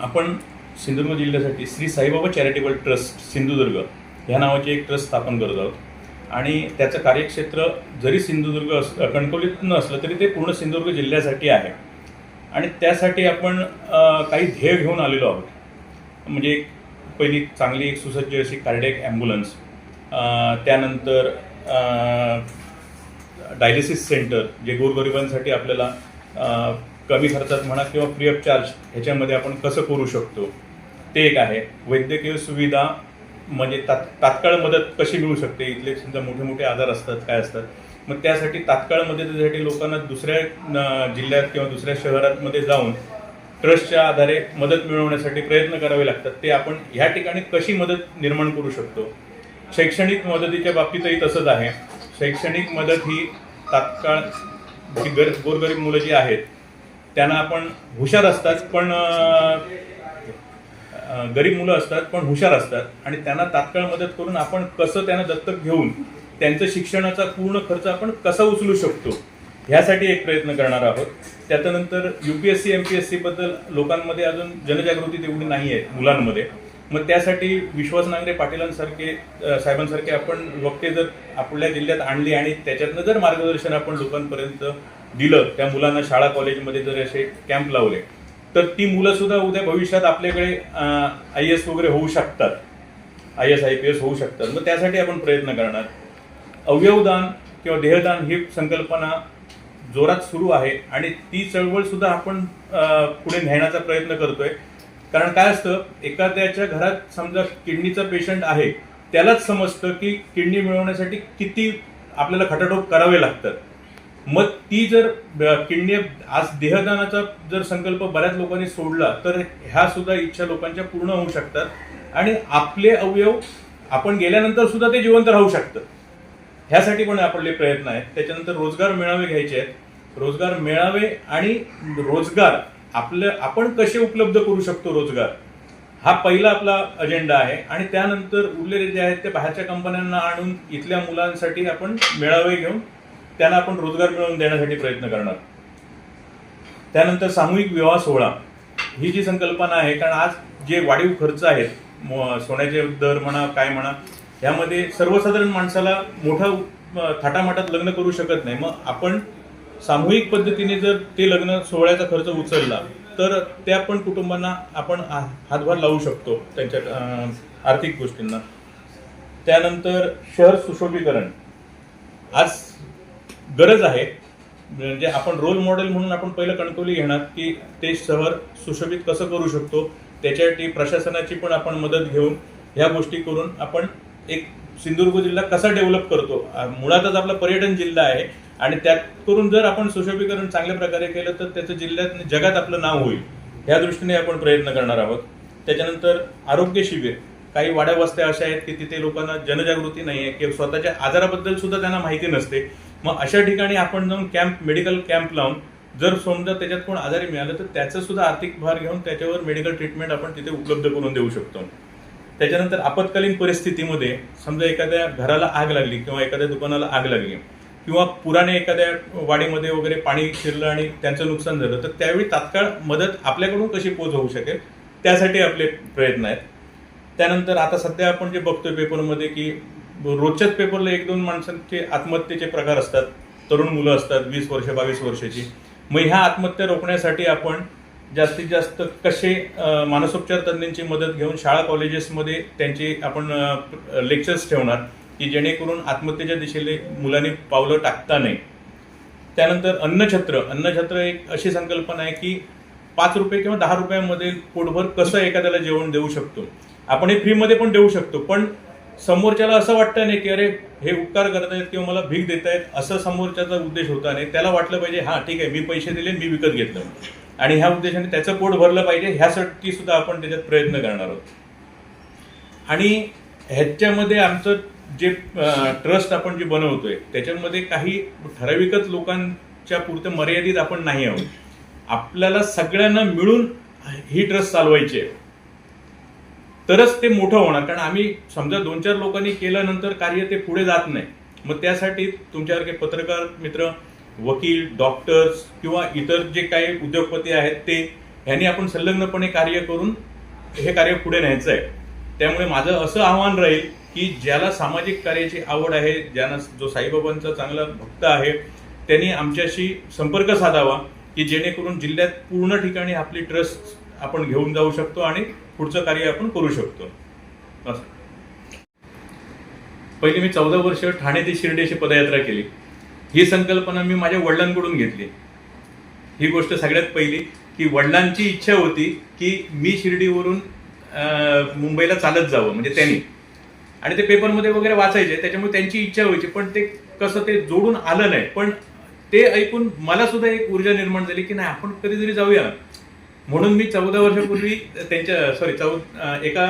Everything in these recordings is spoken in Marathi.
आपण सिंधुदुर्ग जिल्ह्यासाठी श्री साईबाबा चॅरिटेबल ट्रस्ट सिंधुदुर्ग ह्या नावाचे एक ट्रस्ट स्थापन करत आहोत. आणि त्याचं कार्यक्षेत्र जरी सिंधुदुर्ग अस कणकवलीत नसलं तरी ते पूर्ण सिंधुदुर्ग जिल्ह्यासाठी आहे. आणि त्यासाठी आपण काही ध्येय घेऊन आलेलो आहोत. म्हणजे पहिली चांगली एक सुसज्ज अशी कार्डियक ॲम्ब्युलन्स. त्यानंतर डायलिसिस सेंटर जे गोरगरिबांसाठी आपल्याला कमी खर्चात म्हणा किंवा फ्री ऑफ चार्ज ह्याच्यामध्ये आपण कसं करू शकतो? ते एक आहे. वैद्यकीय सुविधा म्हणजे तात तात्काळ मदत कशी मिळू शकते? इथले समजा मोठे मोठे आजार असतात काय असतात? मग त्यासाठी तात्काळ मदतीसाठी लोकांना दुसऱ्या जिल्ह्यात किंवा दुसऱ्या शहरांमध्ये जाऊन ट्रस्टच्या आधारे मदत मिळवण्यासाठी प्रयत्न करावे लागतात. ते आपण ह्या ठिकाणी कशी मदत निर्माण करू शकतो? शैक्षणिक मदतीच्या बाबतीतही तसंच आहे. शैक्षणिक मदत ही तात्काळ जी गर गोरगरीब मुलं जी आहेत त्यांना आपण हुशार असतात पण गरीब मुलं असतात पण हुशार असतात. आणि त्यांना तात्काळ मदत करून आपण कसं त्यांना दत्तक घेऊन त्यांचं शिक्षणाचा पूर्ण खर्च आपण कसा उचलू शकतो ह्यासाठी एक प्रयत्न करणार आहोत. त्याच्यानंतर U P S C M P S सीबद्दल लोकांमध्ये अजून जनजागृती तेवढी नाही आहे मुलांमध्ये. मग त्यासाठी विश्वास नांगरे पाटीलांसारखे साहेबांसारखे आपण वक्ते जर आपल्या जिल्ह्यात आणली आणि त्याच्यातनं जर मार्गदर्शन आपण लोकांपर्यंत दिलं त्या मुलांना शाळा कॉलेजमध्ये जर असे कॅम्प लावले तर ती मुलं सुद्धा उद्या भविष्यात आपल्याकडे आय एस वगैरे होऊ शकतात. I S I P S होऊ शकतात. मग त्यासाठी आपण प्रयत्न करणार. अवयवदान किंवा देहदान ही संकल्पना जोरात सुरू आहे आणि ती चळवळ सुद्धा आपण पुढे नेण्याचा प्रयत्न करतोय. कारण काय असतं एखाद्याच्या घरात समजा किडनीचा पेशंट आहे त्यालाच समजतं की किडनी मिळवण्यासाठी किती आपल्याला खटाटोप करावे लागतात. मग ती जर किडनी आज देहदानाचा जर संकल्प बऱ्याच लोकांनी सोडला तर ह्या सुद्धा इच्छा लोकांच्या पूर्ण होऊ शकतात. आणि आपले अवयव आपण गेल्यानंतर सुद्धा ते जिवंत राहू शकतं. ह्यासाठी पण आपले प्रयत्न आहेत. त्याच्यानंतर रोजगार मेळावे घ्यायचे आहेत. रोजगार मेळावे आणि रोजगार आपलं आपण कसे उपलब्ध करू शकतो रोजगार? हा पहिला आपला अजेंडा आहे. आणि त्यानंतर उरलेले जे आहेत ते बाहेरच्या कंपन्यांना आणून इथल्या मुलांसाठी आपण मेळावे घेऊन त्यांना आपण रोजगार मिळवून देण्यासाठी प्रयत्न करणार. त्यानंतर सामूहिक विवाह सोहळा. ही जी संकल्पना आहे कारण आज जे वाढीव खर्च आहेत म- सोन्याचे दर म्हणा काय म्हणा यामध्ये सर्वसाधारण माणसाला मोठा थाटामाटात लग्न करू शकत नाही. मग आपण सामूहिक पद्धतीने जर ते लग्न सोहळ्याचा खर्च उचलला तर त्या पण कुटुंबांना आपण हा- हातभार लावू शकतो त्यांच्या आर्थिक गोष्टींना. त्यानंतर शहर सुशोभीकरण. आज गरज आहे. म्हणजे आपण रोल मॉडेल म्हणून आपण पहिलं कणकवली घेणार की ते शहर सुशोभित कसं करू शकतो त्याच्यासाठी प्रशासनाची पण आपण मदत घेऊन ह्या गोष्टी करून आपण एक सिंधुदुर्ग जिल्हा कसा डेव्हलप करतो मुळातच आपला पर्यटन जिल्हा आहे आणि त्यात करून जर आपण सुशोभीकरण चांगल्या प्रकारे केलं तर त्याचं जिल्ह्यात जगात आपलं नाव होईल. ह्या दृष्टीने आपण प्रयत्न करणार आहोत. त्याच्यानंतर आरोग्य शिबिर. काही वाड्या वस्त्या अशा आहेत की तिथे लोकांना जनजागृती नाही आहे किंवा स्वतःच्या आजाराबद्दल सुद्धा त्यांना माहिती नसते. मग अशा ठिकाणी आपण जाऊन कॅम्प मेडिकल कॅम्प लावून जर समजा त्याच्यात कोण आजारी मिळालं तर त्याचं सुद्धा आर्थिक भार घेऊन त्याच्यावर मेडिकल ट्रीटमेंट आपण तिथे उपलब्ध करून देऊ शकतो. त्याच्यानंतर आपत्कालीन परिस्थितीमध्ये समजा एखाद्या घराला आग लागली किंवा एखाद्या दुकानाला आग लागली किंवा पुराने एखाद्या वाडीमध्ये वगैरे पाणी शिरलं आणि त्यांचं नुकसान झालं तर त्यावेळी तात्काळ मदत आपल्याकडून कशी पोच होऊ शकेल त्यासाठी आपले प्रयत्न आहेत. त्यानंतर आता सध्या आपण जे बघतोय पेपरमध्ये की रोजच्याच पेपरला एक दोन माणसांचे आत्महत्येचे प्रकार असतात. तरुण मुलं असतात वीस वर्ष बावीस वर्षाची. मग ह्या आत्महत्या रोखण्यासाठी आपण जास्तीत जास्त कसे मानसोपचार तज्ज्ञांची मदत घेऊन शाळा कॉलेजेसमध्ये त्यांची आपण लेक्चर्स ठेवणार की जेणेकरून आत्महत्येच्या दिशेने मुलांनी पावलं टाकता नाही. त्यानंतर अन्नछत्र. अन्नछत्र एक अशी संकल्पना आहे की पाच रुपये किंवा दहा रुपयामध्ये पोटभर कसं एखाद्याला जेवण देऊ शकतो. आपण हे फ्रीमध्ये पण देऊ शकतो पण समोरच्याला असं वाटतं नाही की अरे हे उपकार करत आहेत किंवा मला भीक देत आहेत असं समोरच्याचा उद्देश होता नाही. त्याला वाटलं पाहिजे हां ठीक आहे मी पैसे दिले मी विकत घेतलं. आणि ह्या उद्देशाने त्याचं पोट भरलं पाहिजे ह्यासाठी सुद्धा आपण त्याच्यात प्रयत्न करणार आहोत. आणि ह्याच्यामध्ये आमचं जे ट्रस्ट आपण जे बनवतोय त्याच्यामध्ये काही ठराविकच लोकांच्या पुरतं मर्यादित आपण नाही आहोत. आपल्याला सगळ्यांना मिळून ही ट्रस्ट चालवायची आहे. तरच ते मोठं होणार. कारण आम्ही समजा दोन चार लोकांनी केल्यानंतर कार्य ते पुढे जात नाही. मग त्यासाठी तुमच्यासारखे पत्रकार मित्र वकील डॉक्टर्स किंवा इतर जे काही उद्योगपती आहेत ते ह्यांनी आपण संलग्नपणे कार्य करून हे कार्य पुढे न्यायचं आहे. त्यामुळे माझं असं आव्हान राहील की ज्याला सामाजिक कार्याची आवड आहे ज्यांना जो साईबाबांचा चांगला भक्त आहे त्यांनी आमच्याशी संपर्क साधावा की जेणेकरून जिल्ह्यात पूर्ण ठिकाणी आपली ट्रस्ट आपण घेऊन जाऊ शकतो आणि पुढचं कार्य आपण करू शकतो. असं. पहिली मी चौदा वर्ष ठाणे ते शिर्डी अशी पदयात्रा केली. ही संकल्पना मी माझ्या वडिलांकडून घेतली. ही गोष्ट सगळ्यात पहिली की वडिलांची इच्छा होती की मी शिर्डीवरून मुंबईला चालत जावं म्हणजे त्यांनी. आणि ते पेपरमध्ये वगैरे वाचायचे त्याच्यामुळे त्यांची इच्छा व्हायची पण ते कसं ते जोडून आलं नाही. पण ते ऐकून मला सुद्धा एक ऊर्जा निर्माण झाली की नाही आपण कधीतरी जाऊया. म्हणून मी चौदा वर्षापूर्वी त्यांच्या सॉरी चौ एका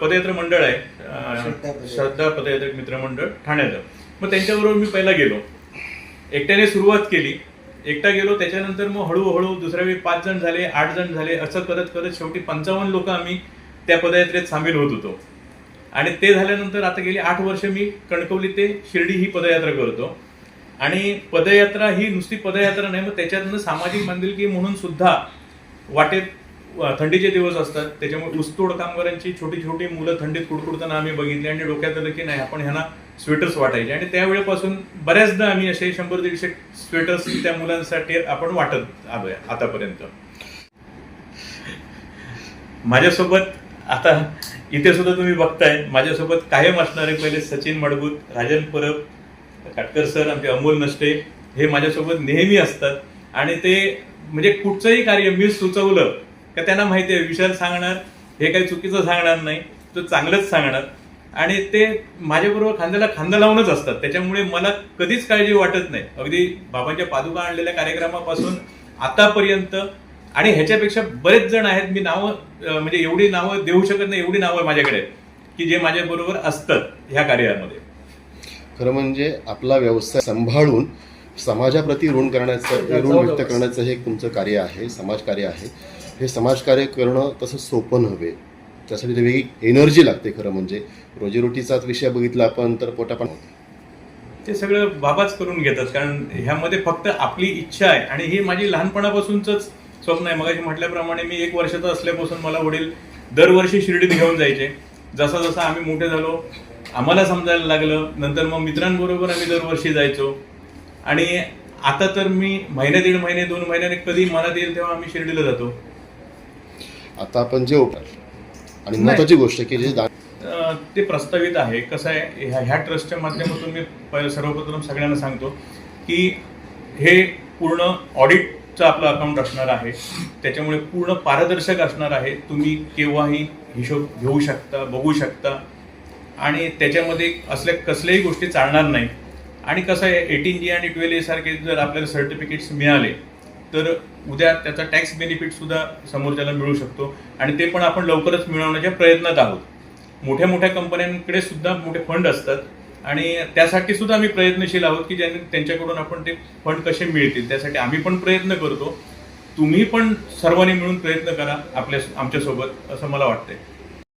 पदयात्रा मंडळ आहे श्रद्धा पदयात्रा. पदयात्रा मित्रमंडळ ठाण्याचं. मग त्यांच्याबरोबर मी पहिला गेलो. एकट्याने सुरुवात केली. एकटा गेलो त्याच्यानंतर मग हळूहळू दुसऱ्या वेळी पाच जण झाले आठ जण झाले असं करत करत शेवटी पंचावन्न लोक आम्ही त्या पदयात्रेत सामील होत होतो. आणि ते झाल्यानंतर आता गेली आठ वर्ष मी कणकवली ते शिर्डी ही पदयात्रा करतो. आणि पदयात्रा ही नुसती पदयात्रा नाही मग त्याच्यातनं सामाजिक बांधिलकी म्हणून सुद्धा वाटेत थंडीचे दिवस असतात. त्याच्यामुळे ऊसतोड कामगारांची छोटी छोटी मुलं थंडीत कुडकुडताना आम्ही बघितली आणि डोक्यात आलं की नाही आपण ह्यांना स्वेटर्स वाटायचे. आणि त्यावेळेपासून बऱ्याचदा आम्ही असे शंभर दीडशे स्वेटर्स त्या मुलांसाठी आपण वाटत आलोय आतापर्यंत. माझ्यासोबत आता इथे सुद्धा तुम्ही बघताय. माझ्यासोबत कायम असणारे पहिले सचिन मडबूत राजन परब काटकर सर आमचे अमोल नष्टे हे माझ्यासोबत नेहमी असतात. आणि ते म्हणजे कुठचंही कार्य मी सुचवलं का त्यांना माहिती आहे विशाल सांगणार हे काही चुकीचं सांगणार नाही तो चांगलंच सांगणार. आणि ते माझ्याबरोबर खांद्याला खांदा लावूनच असतात. त्याच्यामुळे मला कधीच काळजी वाटत नाही. अगदी बाबांच्या पादुका आणलेल्या कार्यक्रमापासून आतापर्यंत आणि ह्याच्यापेक्षा बरेच जण आहेत मी नावं म्हणजे एवढी नावं देऊ शकत नाही एवढी नावं माझ्याकडे की जे माझ्याबरोबर असतात ह्या कार्यामध्ये. खरं म्हणजे आपला व्यवसाय सांभाळून समाजाप्रती ऋण करण्याचं ऋण व्यक्त करण्याचं हे एक तुमचं कार्य आहे समाजकार्य आहे. हे समाजकार्य करणं तसं सोपं नव्हे. त्यासाठी ते वेगळी एनर्जी लागते खरं म्हणजे. रोजीरोटीचाच विषय बघितला आपण तर पोटापण ते सगळं बाबाच करून घेतात कारण ह्यामध्ये फक्त आपली इच्छा आहे. आणि ही माझी लहानपणापासूनच स्वप्न आहे. मगाशी म्हटल्याप्रमाणे मी एक वर्षाचा असल्यापासून मला वडील दरवर्षी शिर्डीत घेऊन जायचे. जसं जसं आम्ही मोठे झालो आम्हाला समजायला लागलं. नंतर मग मित्रांबरोबर आम्ही दरवर्षी जायचो. आणि आता तर मी महिने दीड महिने दोन महिन्याने कधी मनात येईल तेव्हा आम्ही शिर्डीला जातो. आता आपण जे आणि महत्वाची गोष्ट की जे ते प्रस्तावित आहे. कसं आहे ह्या ह्या ट्रस्टच्या माध्यमातून मी पहिलं सर्वप्रथम सगळ्यांना सांगतो की हे पूर्ण ऑडिटचं आपलं अकाउंट असणार आहे. त्याच्यामुळे पूर्ण पारदर्शक असणार आहे. तुम्ही केव्हाही हिशोब घेऊ शकता बघू शकता. आणि त्याच्यामध्ये असल्या कसल्याही गोष्टी चालणार नाही. आणि कसं आहे एटीन जी आणि ट्वेल्व ए सारखे जर आपल्याला सर्टिफिकेट्स मिळाले तर उद्या त्याचा टॅक्स बेनिफिटसुद्धा समोरच्याला मिळू शकतो आणि ते पण आपण लवकरच मिळवण्याच्या प्रयत्नात आहोत. मोठ्या मोठ्या कंपन्यांकडे सुद्धा मोठे फंड असतात आणि त्यासाठी सुद्धा आम्ही प्रयत्नशील आहोत की ज्यांनी त्यांच्याकडून आपण ते फंड कसे मिळतील त्यासाठी आम्ही पण प्रयत्न करतो. तुम्ही पण सर्वांनी मिळून प्रयत्न करा आपल्या आमच्यासोबत असं मला वाटतंय.